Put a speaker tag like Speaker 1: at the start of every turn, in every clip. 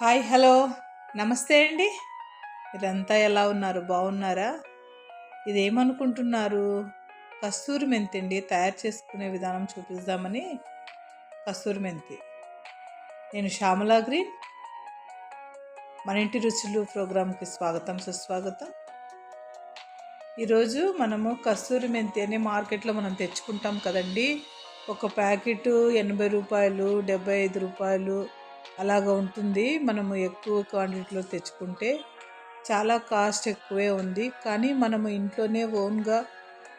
Speaker 1: Hi hello. నమస్తే అండి. మీరంతా ఎలా ఉన్నారు? బాగున్నారా? ఇదేమనుకుంటున్నారు? కస్తూరి మెంతి అండి. తయారు చేసుకునే విధానం చూపిద్దామని కస్తూరి మెంతి. నేను శ్యామలా గ్రీన్. మన ఇంటి రుచులు ప్రోగ్రాంకి స్వాగతం సుస్వాగతం. ఈరోజు మనము కస్తూరి మెంతి అని మార్కెట్లో మనం తెచ్చుకుంటాం కదండి. ఒక ప్యాకెట్ ఎనభై రూపాయలు డెబ్బై ఐదు రూపాయలు అలాగ ఉంటుంది. మనము ఎక్కువ క్వాంటిటీలో తెచ్చుకుంటే చాలా కాస్ట్ ఎక్కువే ఉంది. కానీ మనము ఇంట్లోనే ఓన్గా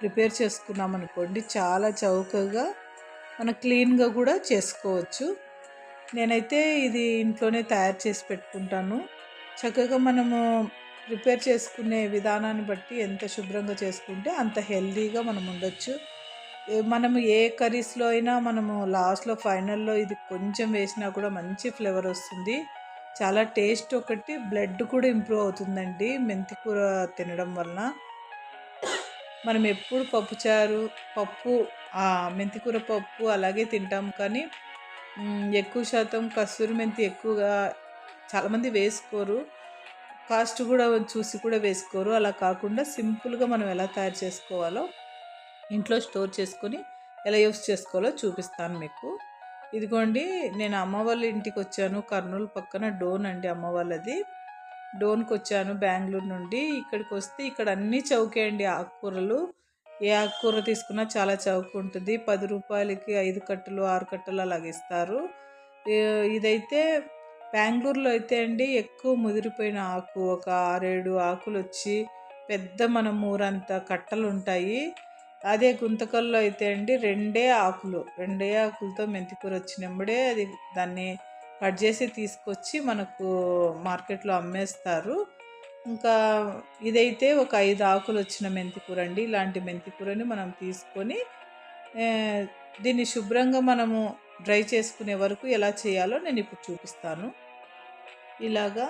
Speaker 1: ప్రిపేర్ చేసుకున్నాం అనుకోండి చాలా చౌకగా మన క్లీన్గా కూడా చేసుకోవచ్చు. నేనైతే ఇది ఇంట్లోనే తయారు చేసి పెట్టుకుంటాను. చక్కగా మనము ప్రిపేర్ చేసుకునే విధానాన్ని బట్టి ఎంత శుభ్రంగా చేసుకుంటే అంత హెల్దీగా మనం ఉండొచ్చు. మనము ఏ కర్రీస్లో అయినా మనము లాస్ట్లో ఫైనల్లో ఇది కొంచెం వేసినా కూడా మంచి ఫ్లేవర్ వస్తుంది. చాలా టేస్ట్ ఒకటి బ్లడ్ కూడా ఇంప్రూవ్ అవుతుందండి మెంతి కూర తినడం వలన. మనం ఎప్పుడు పప్పుచారు పప్పు మెంతికూర పప్పు అలాగే తింటాం కానీ ఎక్కువ శాతం కస్తూరి మెంతి ఎక్కువగా చాలామంది వేసుకోరు. కాస్ట్ కూడా చూసి కూడా వేసుకోరు. అలా కాకుండా సింపుల్గా మనం ఎలా తయారు చేసుకోవాలో ఇంట్లో స్టోర్ చేసుకొని ఎలా యూస్ చేసుకోవాలో చూపిస్తాను మీకు. ఇదిగోండి నేను అమ్మ వాళ్ళ ఇంటికి వచ్చాను. కర్నూలు పక్కన డోన్ అండి అమ్మ వాళ్ళది. డోన్కి వచ్చాను బెంగళూరు నుండి. ఇక్కడికి వస్తే ఇక్కడ అన్నీ చౌకే అండి ఆకుకూరలు. ఏ ఆకుకూర తీసుకున్నా చాలా చౌక ఉంటుంది. పది రూపాయలకి ఐదు కట్టలు ఆరు కట్టలు అలాగ ఇస్తారు. ఇదైతే బెంగళూరులో అయితే అండి ఎక్కువ ముదిరిపోయిన ఆకు. ఒక ఆరేడు ఆకులు వచ్చి పెద్ద మన ఊరంతా కట్టలు ఉంటాయి. అదే గుంతకల్లో అయితే అండి రెండే ఆకులు రెండే ఆకులతో మెంతికూర వచ్చినప్పుడే అది దాన్ని కట్ చేసి తీసుకొచ్చి మనకు మార్కెట్లో అమ్మేస్తారు. ఇంకా ఇదైతే ఒక ఐదు ఆకులు వచ్చిన మెంతికూర అండి. ఇలాంటి మెంతికూరని మనం తీసుకొని దీన్ని శుభ్రంగా మనము డ్రై చేసుకునే వరకు ఎలా చేయాలో నేను ఇప్పుడు చూపిస్తాను. ఇలాగా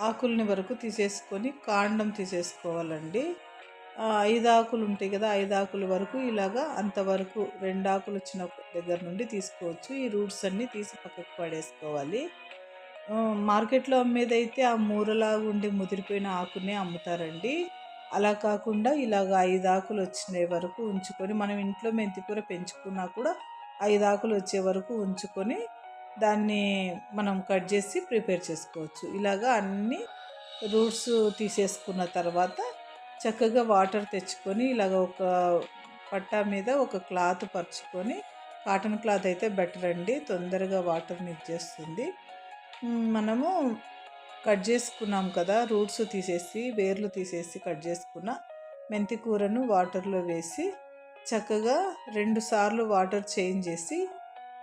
Speaker 1: ఆకుల్ని వరకు తీసేసుకొని కాండం తీసేసుకోవాలండి. ఐదాకులు ఉంటాయి కదా ఐదాకులు వరకు ఇలాగా అంతవరకు రెండు ఆకులు వచ్చిన దగ్గర నుండి తీసుకోవచ్చు. ఈ రూట్స్ అన్నీ తీసి పక్కకు పడేసుకోవాలి. మార్కెట్లో అమ్మేదైతే ఆ మూరలాగా ఉండి ముదిరిపోయిన ఆకునే అమ్ముతారండి. అలా కాకుండా ఇలాగ ఐదు ఆకులు వచ్చిన వరకు ఉంచుకొని మనం ఇంట్లో మెంతికూర పెంచుకున్నా కూడా ఐదు ఆకులు వచ్చే వరకు ఉంచుకొని దాన్ని మనం కట్ చేసి ప్రిపేర్ చేసుకోవచ్చు. ఇలాగా అన్ని రూట్స్ తీసేసుకున్న తర్వాత చక్కగా వాటర్ తెచ్చుకొని ఇలాగ ఒక పట్టా మీద ఒక క్లాత్ పరుచుకొని కాటన్ క్లాత్ అయితే బెటర్ అండి తొందరగా వాటర్ని ఇచ్చేస్తుంది మనము కట్ చేసుకున్నాం కదా రూట్స్ తీసేసి వేర్లు తీసేసి కట్ చేసుకున్న మెంతి కూరను వాటర్లో వేసి చక్కగా రెండు సార్లు వాటర్ చేంజ్ చేసి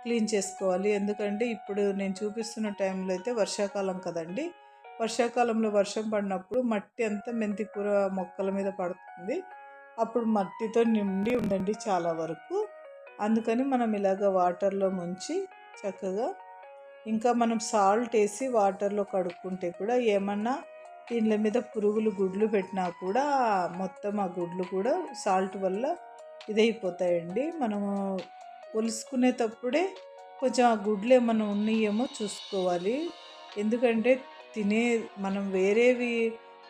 Speaker 1: క్లీన్ చేసుకోవాలి. ఎందుకంటే ఇప్పుడు నేను చూపిస్తున్న టైంలో అయితే వర్షాకాలం కదండి. వర్షాకాలంలో వర్షం పడినప్పుడు మట్టి అంతా మెంతి కూర మొక్కల మీద పడుతుంది. అప్పుడు మట్టితో నిండి ఉండండి చాలా వరకు. అందుకని మనం ఇలాగ వాటర్లో ముంచి చక్కగా ఇంకా మనం సాల్ట్ వేసి వాటర్లో కడుక్కుంటే కూడా ఏమన్నా దీనిల మీద పురుగులు గుడ్లు పెట్టినా కూడా మొత్తం ఆ గుడ్లు కూడా సాల్ట్ వల్ల ఇదైపోతాయండి. మనము ఒలుసుకునేటప్పుడే కొంచెం ఆ గుడ్లు ఏమైనా ఉన్నాయేమో చూసుకోవాలి. ఎందుకంటే తినే మనం వేరేవి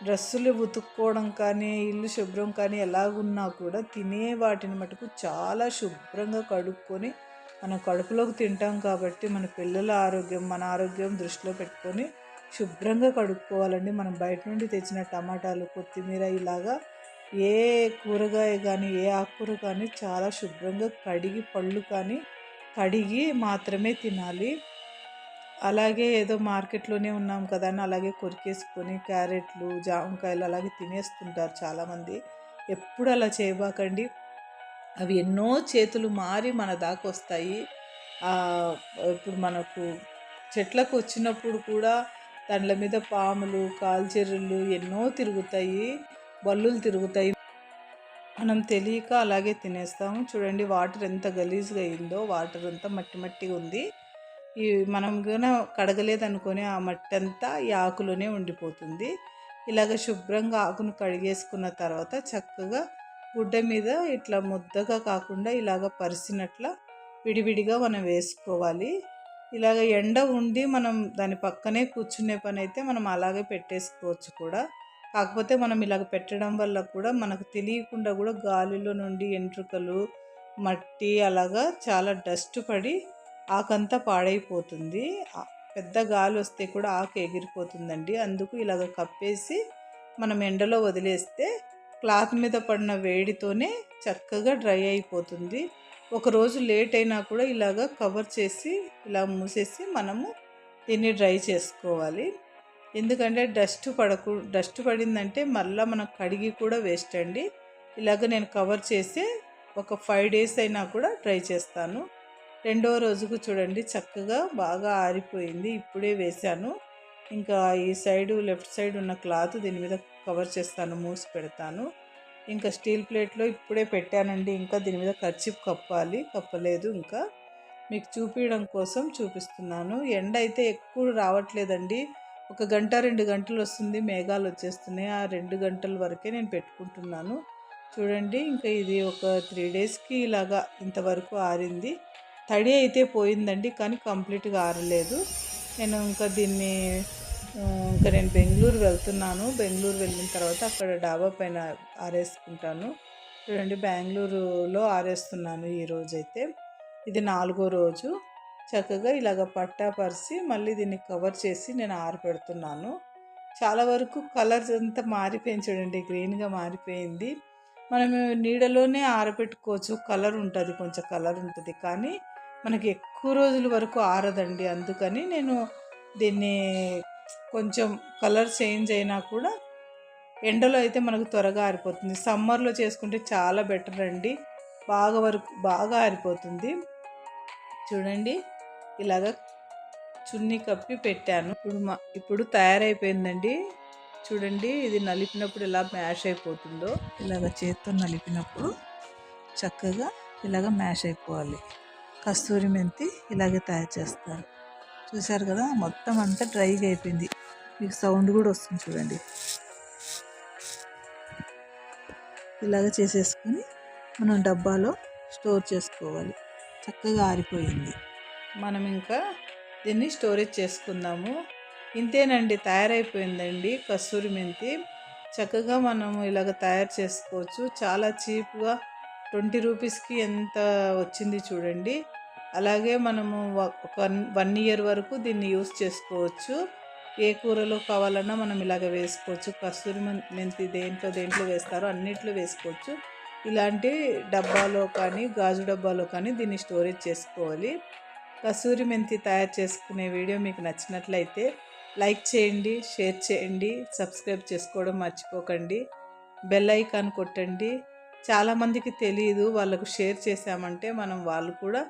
Speaker 1: డ్రెస్సులు ఉతుక్కోవడం కానీ ఇల్లు శుభ్రం కానీ ఎలాగున్నా కూడా తినే వాటిని మటుకు చాలా శుభ్రంగా కడుక్కొని మనం కడుపులోకి తింటాం కాబట్టి మన పిల్లల ఆరోగ్యం మన ఆరోగ్యం దృష్టిలో పెట్టుకొని శుభ్రంగా కడుక్కోవాలండి. మనం బయట నుండి తెచ్చిన టమాటాలు కొత్తిమీర ఇలాగా ఏ కూరగాయ కానీ ఏ ఆకుకూర కానీ చాలా శుభ్రంగా కడిగి పళ్ళు కానీ కడిగి మాత్రమే తినాలి. అలాగే ఏదో మార్కెట్లోనే ఉన్నాం కదా అని అలాగే కొరికేసుకొని క్యారెట్లు జామకాయలు అలాగే తినేస్తుంటారు చాలామంది. ఎప్పుడు అలా చేయబాకండి. అవి ఎన్నో చేతులు మారి మన దాకా వస్తాయి. ఇప్పుడు మనకు చెట్లకు వచ్చినప్పుడు కూడా దాంట్ల మీద పాములు కాల్చెర్రులు ఎన్నో తిరుగుతాయి. బల్లులు తిరుగుతాయి. మనం తెలియక అలాగే తినేస్తాము. చూడండి వాటర్ ఎంత గలీజ్గా అయిందో వాటర్ అంతా మట్టి మట్టిగా ఉంది. ఈ మనం కూడా కడగలేదనుకొని ఆ మట్టి అంతా ఈ ఆకులోనే ఉండిపోతుంది. ఇలాగ శుభ్రంగా ఆకును కడిగేసుకున్న తర్వాత చక్కగా గుడ్డ మీద ఇట్లా ముద్దగా కాకుండా ఇలాగ పరిసినట్ల విడివిడిగా మనం వేసుకోవాలి. ఇలాగ ఎండ ఉండి మనం దాని పక్కనే కూర్చునే పని అయితే మనం అలాగే పెట్టేసుకోవచ్చు కూడా. కాకపోతే మనం ఇలాగ పెట్టడం వల్ల కూడా మనకు తెలియకుండా కూడా గాలిలో నుండి ఎంట్రుకలు మట్టి అలాగా చాలా డస్ట్ పడి ఆకంతా పాడైపోతుంది. పెద్ద గాలి వస్తే కూడా ఆకు ఎగిరిపోతుందండి. అందుకు ఇలాగ కప్పేసి మనం ఎండలో వదిలేస్తే క్లాత్ మీద పడిన వేడితోనే చక్కగా డ్రై అయిపోతుంది. ఒకరోజు లేట్ అయినా కూడా ఇలాగ కవర్ చేసి ఇలా మూసేసి మనము దీన్ని డ్రై చేసుకోవాలి. ఎందుకంటే డస్ట్ పడకు డస్ట్ పడిందంటే మళ్ళీ మనం కడిగి కూడా వేస్ట్ అండి ఇలాగ నేను కవర్ చేసి ఒక ఫైవ్ డేస్ అయినా కూడా ట్రై చేస్తాను. రెండో రోజుకు చూడండి చక్కగా బాగా ఆరిపోయింది. ఇప్పుడే వేశాను. ఇంకా ఈ సైడు లెఫ్ట్ సైడ్ ఉన్న క్లాత్ దీని మీద కవర్ చేస్తాను మూసి పెడతాను. ఇంకా స్టీల్ ప్లేట్లో ఇప్పుడే పెట్టానండి. ఇంకా దీని మీద కర్చిప్ కప్పాలి కప్పలేదు ఇంకా. మీకు చూపించడం కోసం చూపిస్తున్నాను. ఎండ అయితే ఎక్కువ రావట్లేదండి. ఒక గంట రెండు గంటలు వస్తుంది. మేఘాలు వచ్చేస్తున్నాయి. ఆ రెండు గంటల వరకే నేను పెట్టుకుంటున్నాను. చూడండి ఇంకా ఇది ఒక త్రీ డేస్కి ఇలాగా ఇంతవరకు ఆరింది. తడి అయితే పోయిందండి కానీ కంప్లీట్గా ఆరలేదు. నేను ఇంకా దీన్ని ఇంకా నేను బెంగళూరు వెళ్తున్నాను. బెంగళూరు వెళ్ళిన తర్వాత అక్కడ డాబా పైన ఆరేసుకుంటాను. చూడండి బెంగళూరులో ఆరేస్తున్నాను ఈ రోజైతే. ఇది నాలుగో రోజు. చక్కగా ఇలాగ పట్టా పరిచి మళ్ళీ దీన్ని కవర్ చేసి నేను ఆరపెడుతున్నాను. చాలా వరకు కలర్స్ అంతా మారిపోయింది చూడండి గ్రీన్గా మారిపోయింది. మనం నీడలోనే ఆరబెట్టుకోవచ్చు. కలర్ ఉంటుంది కొంచెం కలర్ ఉంటుంది. కానీ మనకి ఎక్కువ రోజుల వరకు ఆరదండి. అందుకని నేను దీన్ని కొంచెం కలర్ చేంజ్ అయినా కూడా ఎండలో అయితే మనకు త్వరగా ఆరిపోతుంది. సమ్మర్లో చేసుకుంటే చాలా బెటర్ అండి. బాగా వరకు బాగా ఆరిపోతుంది. చూడండి ఇలాగ చున్నీ కప్పి పెట్టాను. ఇప్పుడు మా ఇప్పుడు తయారైపోయిందండి. చూడండి ఇది నలిపినప్పుడు ఎలా మ్యాష్ అయిపోతుందో. ఇలాగ చేత్తో నలిపినప్పుడు చక్కగా ఇలాగ మ్యాష్ అయిపోవాలి. కస్తూరి మెంతి ఇలాగే తయారు చేస్తారు. చూసారు కదా మొత్తం అంతా డ్రైగా అయిపోయింది. మీకు సౌండ్ కూడా వస్తుంది చూడండి. ఇలాగ చేసేసుకొని మనం డబ్బాలో స్టోర్ చేసుకోవాలి. చక్కగా ఆరిపోయింది. మనం ఇంకా దీన్ని స్టోరేజ్ చేసుకుందాము. ఇంతేనండి తయారైపోయిందండి కస్తూరి మెంతి. చక్కగా మనము ఇలాగ తయారు చేసుకోవచ్చు. చాలా చీప్గా ట్వంటీ రూపీస్కి ఎంత వచ్చింది చూడండి. అలాగే మనము వ- ఒక వన్ ఇయర్ వరకు దీన్ని యూస్ చేసుకోవచ్చు. ఏ కూరలో కావాలన్నా మనం ఇలాగ వేసుకోవచ్చు. కస్తూరి మెంతి దేంట్లో దేంట్లో వేస్తారో అన్నిట్లో వేసుకోవచ్చు. ఇలాంటి డబ్బాలో కానీ గాజు డబ్బాలో కానీ దీన్ని స్టోరేజ్ చేసుకోవాలి. కస్తూరి మెంతి తయారు చేసుకునే వీడియో మీకు నచ్చినట్లయితే లైక్ చేయండి షేర్ చేయండి సబ్స్క్రైబ్ చేసుకోవడం మర్చిపోకండి. బెల్ ఐకాన్ కొట్టండి. చాలామందికి తెలియదు వాళ్ళకు షేర్ చేసామంటే మనం వాళ్ళు కూడా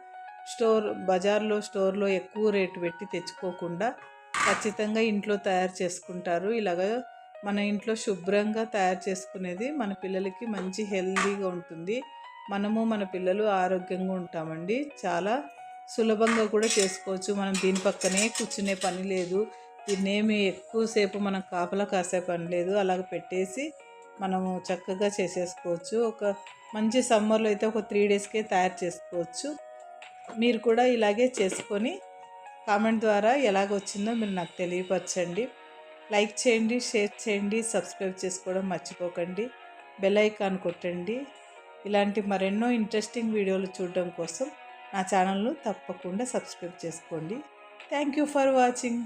Speaker 1: స్టోర్ బజార్లో స్టోర్లో ఎక్కువ రేటు పెట్టి తెచ్చుకోకుండా ఖచ్చితంగా ఇంట్లో తయారు చేసుకుంటారు. ఇలాగ మన ఇంట్లో శుభ్రంగా తయారు చేసుకునేది మన పిల్లలకి మంచి హెల్తీగా ఉంటుంది. మనము మన పిల్లలు ఆరోగ్యంగా ఉంటామండి. చాలా సులభంగా కూడా చేసుకోవచ్చు. మనం దీని పక్కనే కూర్చునే పని లేదు. దీన్నేమి ఎక్కువసేపు మనం కాపలా కాసే పని లేదు. అలాగ పెట్టేసి మనము చక్కగా చేసేసుకోవచ్చు. ఒక మంచి సమ్మర్లో అయితే ఒక త్రీ డేస్కే తయారు చేసుకోవచ్చు. మీరు కూడా ఇలాగే చేసుకొని కామెంట్ ద్వారా ఎలాగ వచ్చిందో మీరు నాకు తెలియపరచండి. లైక్ చేయండి షేర్ చేయండి సబ్స్క్రైబ్ చేసుకోవడం మర్చిపోకండి. బెల్ ఐకాన్ కొట్టండి. ఇలాంటి మరెన్నో ఇంట్రెస్టింగ్ వీడియోలు చూడడం కోసం నా ఛానల్ను తప్పకుండా సబ్స్క్రైబ్ చేసుకోండి. Thank you for watching.